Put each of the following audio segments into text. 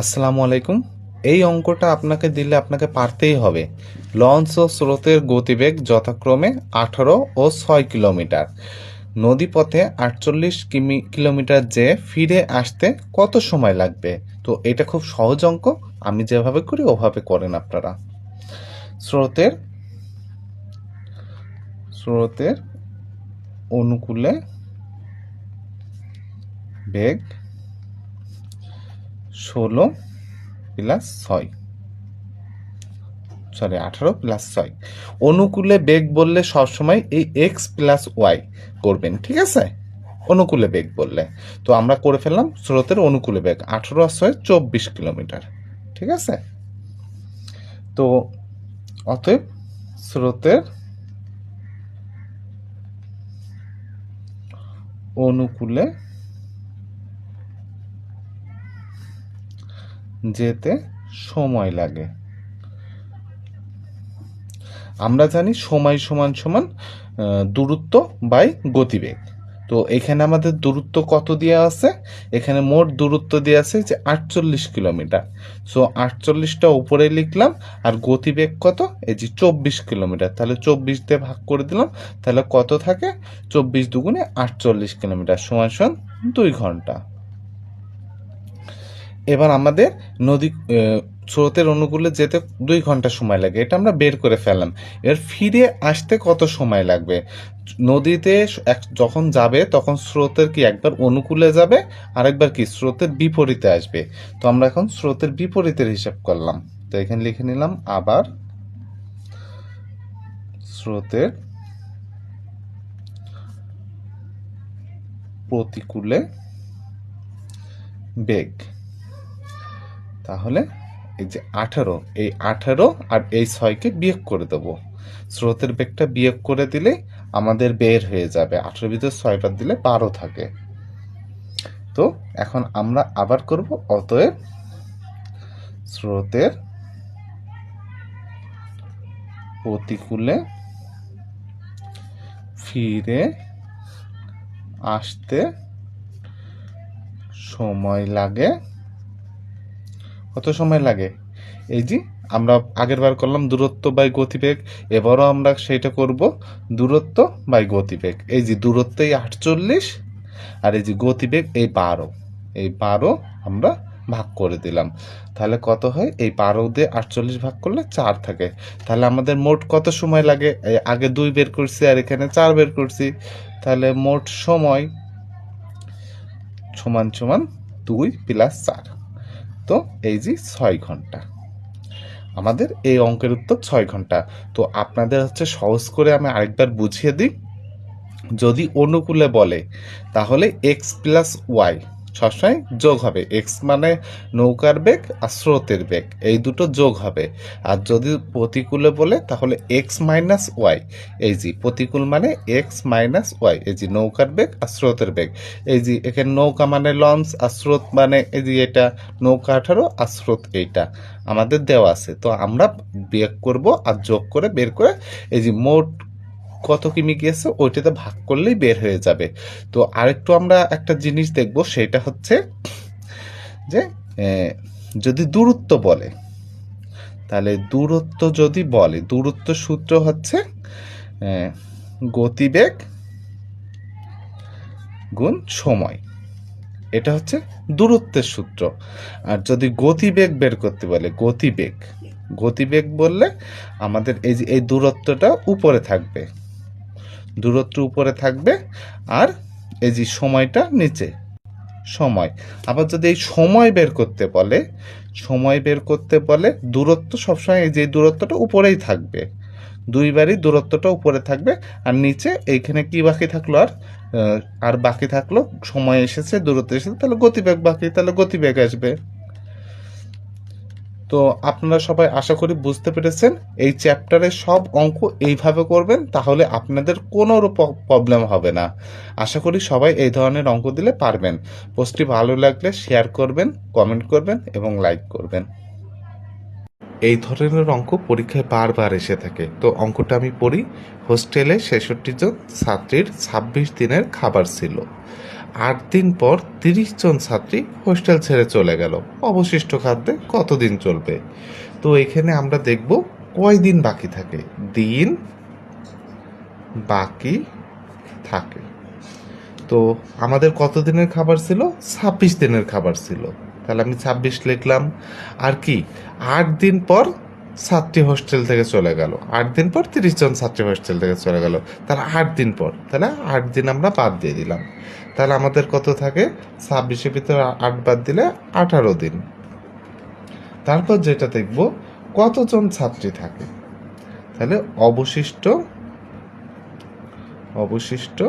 আসসালামু আলাইকুম। এই অঙ্কটা আপনাকে দিলে আপনাকে পারতেই হবে। লঞ্চ ও স্রোতের গতিবেগ যথাক্রমে আঠারো ও ছয় কিলোমিটার। নদীপথে আটচল্লিশ কিমি, কিলোমিটার যে ফিরে আসতে কত সময় লাগবে? তো এটা খুব সহজ অঙ্ক। আমি যেভাবে করি, ওভাবে করেন আপনারা। স্রোতের স্রোতের অনুকূলে বেগ ষোলো প্লাস ছয়। সরি, আঠারো প্লাস ছয়। অনুকূলে বেগ বললে সবসময় এই এক্স প্লাস ওয়াই করবেন, ঠিক আছে? অনুকূলে বেগ বললে। তো আমরা করে ফেললাম স্রোতের অনুকূলে বেগ, আঠারো আর ছয় চব্বিশ কিলোমিটার, ঠিক আছে? তো অতএব স্রোতের অনুকূলে যেতে সময় লাগে। আমরা জানি সময় সমান সমান দূরত্ব বাই গতিবেগ। তো এখানে আমাদের দূরত্ব কত দেওয়া আছে? এখানে মোট দূরত্ব দেওয়া আছে যে আটচল্লিশ কিলোমিটার। সো আটচল্লিশটা উপরে লিখলাম, আর গতিবেগ কত? এই যে চব্বিশ কিলোমিটার। তাহলে চব্বিশ দিয়ে ভাগ করে দিলাম, তাহলে কত থাকে? চব্বিশ দুগুণে আটচল্লিশ কিলোমিটার সমান সমান দুই ঘণ্টা। এবার আমাদের নদী স্রোতের অনুকূলে যেতে দুই ঘণ্টা সময় লাগে, এটা আমরা বের করে ফেললাম। এবার ফিরে আসতে কত সময় লাগবে? নদীতে যখন যাবে, তখন স্রোতের কি একবার অনুকূলে যাবে, আরেকবার কি স্রোতের বিপরীতে আসবে? তো আমরা এখন স্রোতের বিপরীতের হিসাব করলাম। তো এখানে লিখে নিলাম, আবার স্রোতের প্রতিকূলে বেগ। তাহলে এই যে আঠারো, এই আঠারো আর এই ছয়কে বিয়োগ করে দেবো। স্রোতের বেগটা বিয়োগ করে দিলে আমাদের বের হয়ে যাবে। আঠারো ভিতরে ছয় দিলে বারো থাকে। তো এখন আমরা আবার করব, অতএব স্রোতের প্রতিকূলে ফিরে আসতে সময় লাগে। কত সময় লাগে? এই যে, আমরা আগের বার করলাম দূরত্ব বাই গতিবেগ, এবারও আমরা সেটা করব দূরত্ব বাই গতিবেগ। এই যে দূরত্ব এই আটচল্লিশ, আর এই যে গতিবেগ, এই বারো। এই বারো আমরা ভাগ করে দিলাম। তাহলে কত হয়? এই বারো দিয়ে আটচল্লিশ ভাগ করলে চার থাকে। তাহলে আমাদের মোট কত সময় লাগে? আগে দুই বের করছি, আর এখানে চার বের করছি। তাহলে মোট সময় সমান সমান দুই প্লাস চার। তো এই যে ছয় ঘণ্টা। আমাদের এই অঙ্কের উত্তর ছয় ঘণ্টা। তো আপনাদের হচ্ছে সহজ করে আমি আরেকবার বুঝিয়ে দিই। যদি অনুকূলে বলে, তাহলে এক্স প্লাস ওয়াই সবসময় যোগ হবে। এক্স মানে নৌকার বেগ আর স্রোতের বেগ। এই দুটো যোগ হবে। আর যদি প্রতিকূলে বলে, তাহলে এক্স মাইনাস ওয়াই এই যে, প্রতিকূল মানে এক্স মাইনাস ওয়াই এই যে, নৌকার বেগ আর স্রোতের বেগ। এই যে এখানে নৌকা মানে লঞ্চ আর স্রোত মানে এই যে এটা, নৌকা আঠারো আর স্রোত এইটা আমাদের দেওয়া আছে। তো আমরা বিয়োগ করব আর যোগ করে বের করে এই যে মোট কত কিমি গিয়েছে ওইটাতে ভাগ করলেই বের হয়ে যাবে। তো আরেকটু আমরা একটা জিনিস দেখব, সেটা হচ্ছে যে যদি দূরত্ব বলে, তাহলে দূরত্ব যদি বলে, দূরত্ব সূত্র হচ্ছে গতিবেগ গুণ সময়। এটা হচ্ছে দূরত্বের সূত্র। আর যদি গতিবেগ বের করতে বলে, গতিবেগ গতিবেগ বললে আমাদের এই যে, এই দূরত্বটা উপরে থাকবে। দূরত্ব উপরে থাকবে আর এই যে সময়টা নিচে, সময়। আবার যদি এই সময় বের করতে বলে, সময় বের করতে বলে দূরত্ব সবসময় এই যে দূরত্বটা উপরেই থাকবে, দুইবারই দূরত্বটা উপরে থাকবে আর নিচে এইখানে কি বাকি থাকল আর? আর বাকি থাকল, সময় এসেছে, দূরত্ব এসেছে, তাহলে গতিবেগ বাকি, তাহলে গতিবেগ আসবে। তো আপনারা সবাই আশা করি বুঝতে পেরেছেন, এই চ্যাপ্টারের সব অঙ্ক এইভাবে করবেন, তাহলে আপনাদের কোনো প্রবলেম হবে না। আশা করি সবাই এই ধরনের অঙ্ক দিলে পারবেন। পোস্টটি ভালো লাগলে শেয়ার করবেন কমেন্ট করবেন এবং লাইক করবেন। এই ধরনের অঙ্ক পরীক্ষায় বারবার এসে থাকে। তো অঙ্কটা আমি পড়ি। হোস্টেলে ছেষট্টি জন ছাত্রীর ছাব্বিশ দিনের খাবার ছিল। আট দিন পর তিরিশ জন ছাত্রী হোস্টেল ছেড়ে চলে গেল। অবশিষ্ট খাদ্যে কতদিন চলবে? তো এখানে আমরা দেখব কয় দিন বাকি থাকে। দিন বাকি থাকে। তো আমাদের কত দিনের খাবার ছিল? ছাব্বিশ দিনের খাবার ছিল। তাহলে আমি ছাব্বিশ লিখলাম। আর কি? আট দিন পর ছাত্রী হোস্টেল থেকে চলে গেল। আট দিন পর তিরিশ জন ছাত্রী হোস্টেল থেকে চলে গেল। তাহলে আট দিন পর, তাহলে আট দিন আমরা বাদ দিয়ে দিলাম। তাহলে আমাদের কত থাকে? ছাব্বিশের ভিতরে আট বাদ দিলে আঠারো দিন। তারপর যেটা দেখব, কতজন ছাত্রী থাকে? তাহলে অবশিষ্ট অবশিষ্ট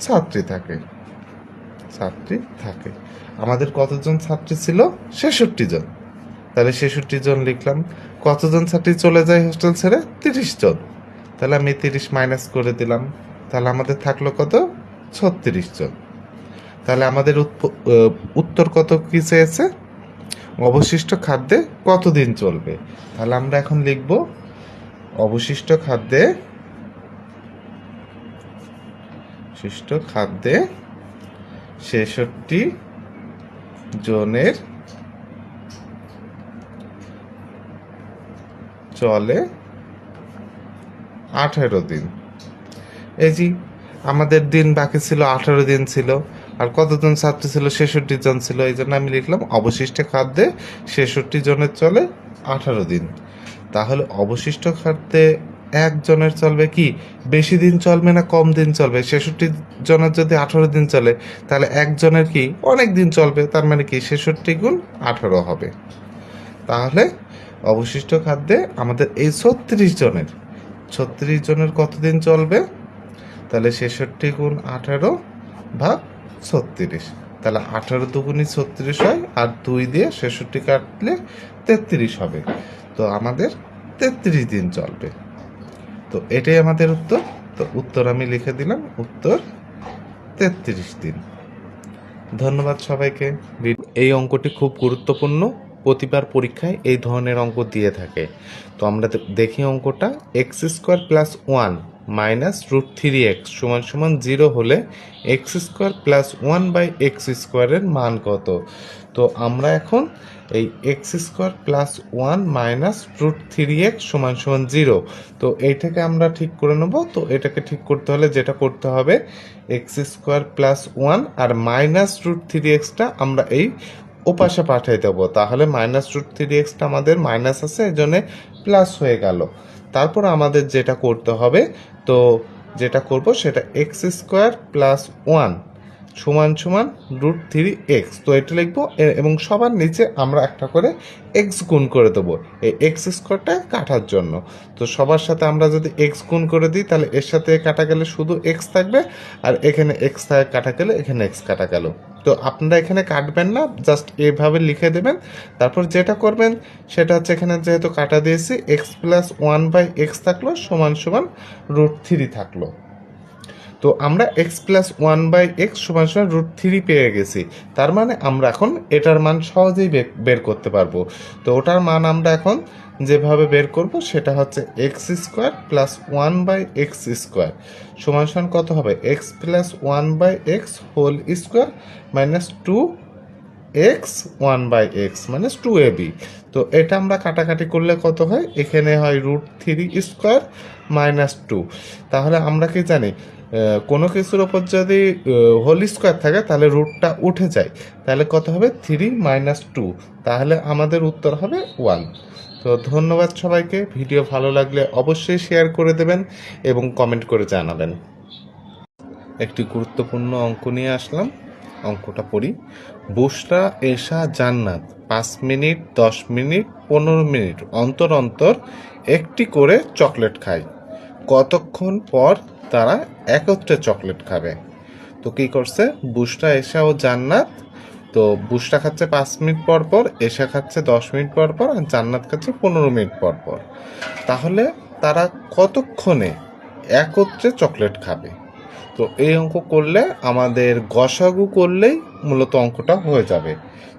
ছাত্রী থাকে। ছাত্রী থাকে। আমাদের কতজন ছাত্রী ছিল? ছেষট্টি জন। তাহলে ছেষট্টি জন লিখলাম। কতজন ছাত্রী চলে যায় হোস্টেল ছেড়ে? তিরিশ জন। তাহলে আমি তিরিশ মাইনাস করে দিলাম। তাহলে আমাদের থাকল কত? ছত্রিশ জন। তাহলে আমাদের উত্তর কত কি চেয়েছে? অবশিষ্ট খাদ্যে কতদিন চলবে? তাহলে আমরা এখন লিখব অবশিষ্ট খাদ্যে অবশিষ্ট খাদ্যে ছেষট্টি জনের চলে আঠেরো দিন। এই জি আমাদের দিন বাকি ছিল, আঠেরো দিন ছিল, আর কতজন ছাত্র ছিল? ছেষট্টি জন ছিল। এই জন্য আমি লিখলাম, অবশিষ্ট খাদ্যে ছেষট্টি জনের চলে আঠারো দিন। তাহলে অবশিষ্ট খাদ্যে একজনের চলবে কি? বেশি দিন চলবে না কম দিন চলবে? ছেষট্টি জনের যদি আঠারো দিন চলে, তাহলে একজনের কি? অনেক দিন চলবে। তার মানে কি? ছেষট্টি গুণ আঠারো হবে। তাহলে অবশিষ্ট খাদ্যে আমাদের এই ছত্রিশ জনের ছত্রিশ জনের কতদিন চলবে? তাহলে ছেষট্টি গুণ আঠারো ভাগ ছত্রিশ। তাহলে আঠারো দুগুণই ছত্রিশ হয়, আর দুই দিয়ে ছেষট্টি কাটলে তেত্রিশ হবে। তো আমাদের তেত্রিশ দিন চলবে। তো এটাই আমাদের উত্তর। তো উত্তর আমি লিখে দিলাম, উত্তর তেত্রিশ দিন। ধন্যবাদ সবাইকে। এই অঙ্কটি খুব গুরুত্বপূর্ণ। প্রতিবার পরীক্ষায় এই ধরনের অঙ্ক দিয়ে থাকে। তো আমরা দেখি অঙ্কটা। X square plus one minus root three x সমান সমান জিরো হলে x square plus one by x স্কোয়ারের মান কত? তো আমরা এখন এই x square plus one minus root three x সমান সমান জিরো তো এইটাকে আমরা ঠিক করে নেব। তো এটাকে ঠিক করতে হলে যেটা করতে হবে এক্স স্কোয়ার প্লাস ওয়ান আর মাইনাস রুট থ্রি এক্সটা আমরা এই ওপাশে পাঠিয়ে দেবো। তাহলে মাইনাস রুট থ্রি এক্সটা আমাদের মাইনাস আছে এই জন্যে প্লাস হয়ে গেল। তারপর আমাদের যেটা করতে হবে, তো যেটা করব সেটা এক্স স্কোয়ার প্লাস ওয়ান সমান সমান রুট থ্রি এক্স তো এটা লিখব এবং সবার নিচে আমরা একটা করে এক্স গুণ করে দেবো, এই এক্স স্কোয়ারটা কাটার জন্য। তো সবার সাথে আমরা যদি এক্স গুণ করে দিই, তাহলে এর সাথে কাটা গেলে শুধু এক্স থাকবে, আর এখানে এক্স কাটা গেলে এখানে এক্স কাটা গেল। তো আপনারা এখানে কাটবেন না জাস্ট এভাবে লিখে দেবেন। তারপর যেটা করবেন, সেটা হচ্ছে এখানে যেহেতু কাটা দিয়েছি x plus one by x থাকল, সমান সমান রুট থ্রি থাকল। তো আমরা x plus one by x সমান সমান রুট থ্রি পেয়ে গেছি। তার মানে আমরা এখন এটার মান সহজেই বের করতে পারব। তো ওটার মান আমরা এখন যেভাবে বের করব সেটা হচ্ছে x square plus one by x square সমান সমান কত হবে? X plus one by x whole square minus two x one by x মানে টু এ বি তো এটা আমরা কাটাকাটি করলে কত হয়? এখানে হয় root three square minus two তাহলে আমরা কি জানি? কোনো কিছুর ওপর যদি হোল স্কোয়ার থাকে, তাহলে রুটটা উঠে যায়। তাহলে কত হবে? থ্রি মাইনাস টু তাহলে আমাদের উত্তর হবে ওয়ান তো ধন্যবাদ সবাইকে। ভিডিও ভালো লাগলে অবশ্যই শেয়ার করে দেবেন এবং কমেন্ট করে জানাবেন। একটি গুরুত্বপূর্ণ অঙ্ক নিয়ে আসলাম। অঙ্কটা পড়ি। বুসরা, এশা, জান্নাত। পাঁচ মিনিট, দশ মিনিট, পনেরো মিনিট। অন্তর অন্তর একটি করে চকলেট খায় কতক্ষণ পর তারা একত্রে চকলেট খাবে। তো কি করছে? বুসরা এশা ও জান্নাত। তো বুসরা খাচ্ছে পাঁচ মিনিট পর পর, এশা খাচ্ছে দশ মিনিট পর পর, আর জান্নাত খাচ্ছে পনেরো মিনিট পর পর। তাহলে তারা কতক্ষণে একত্রে চকলেট খাবে? তো এই অঙ্ক করলে, আমাদের গসাগু করলেই মূলত অঙ্কটা হয়ে যাবে।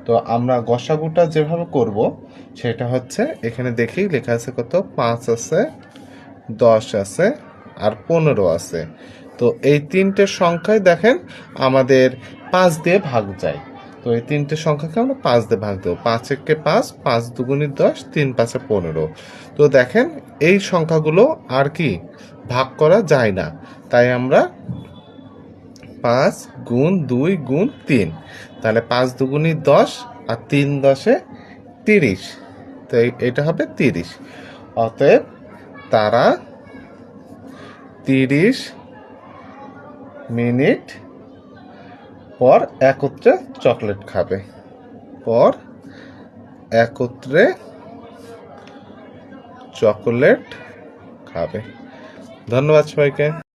তো আমরা গসাগুটা যেভাবে করব, সেটা হচ্ছে, এখানে দেখি লেখা আছে কত? পাঁচ আছে, দশ আছে আর পনেরো আছে। তো এই তিনটে সংখ্যায় দেখেন আমাদের পাঁচ দিয়ে ভাগ যায়। তো এই তিনটে সংখ্যাকে আমরা পাঁচ দিয়ে ভাগ দেবো। পাঁচ একে পাঁচ পাঁচ দুগুণি দশ, তিন পাঁচে পনেরো। তো দেখেন এই সংখ্যাগুলো আর কি ভাগ করা যায় না। তাই আমরা পাঁচ গুণ দুই গুণ তিন। তাহলে পাঁচ দুগুণি দশ আর তিন দশে তিরিশ। তো এটা হবে তিরিশ। অতএব তারা তিরিশ মিনিট পর একত্রে চকলেট খাবে। পর একত্রে চকোলেট খাবে। ধন্যবাদ সবাইকে।